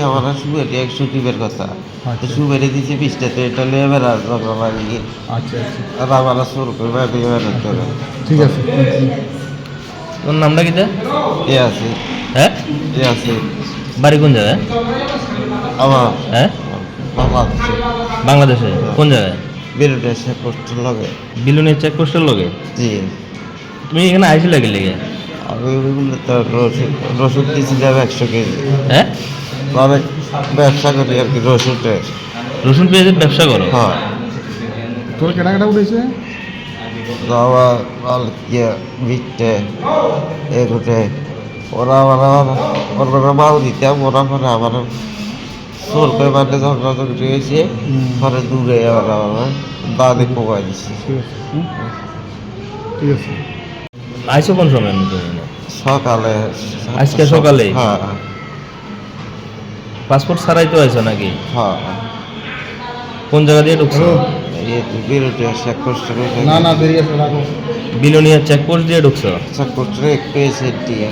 আমার একশো টিপের কথা। আচ্ছা। এটা নিয়ে বেড়ার ঝগড়া লাগি আচ্ছা আচ্ছা। আর আমার সুর করে বেড়াতে ঠিক আছে। তোর নামটা কি তা? এ আছে। হ্যাঁ? এ আছে। বাড়ি কোন জায়গায়? আমার। হ্যাঁ? বাবা বাংলাদেশে। কোন জায়গায়? লাগে। বিলুনের চেকপোস্টের লগে? জি। তুমি এখানে আইসি লাগে লেগে? রসুন রসুন দিয়েছিলাম একশো কেজি। হ্যাঁ? আমি ব্যবসা করি আর কি রসুনটা রসুন পেঁয়াজের ব্যবসা করো? হ্যাঁ। তোর কেনাকাটা উঠেছে? যাওয়া ইয়ে বিটে এগুটে ওরা ওরা ওরা মাল দিতাম ওরা পরে আমার সোর করে মানে ঝগড়া ঝগড়ি হয়েছে। পরে দূরে ওরা আমার দাদি আছে। হুম? ঠিক আছে। আইসো কোন সময়। সকালে। আজকে সকালে? হ্যাঁ। পাসপোর্ট ছাড়াই তো আইসো নাকি? হ্যাঁ। কোন জায়গা দিয়ে ঢুকছো? বিলোনিয়া চেকপোস্ট দিয়ে ঢুকছো? চেকপোস্ট কষ্ট একটু এসে দিয়ে।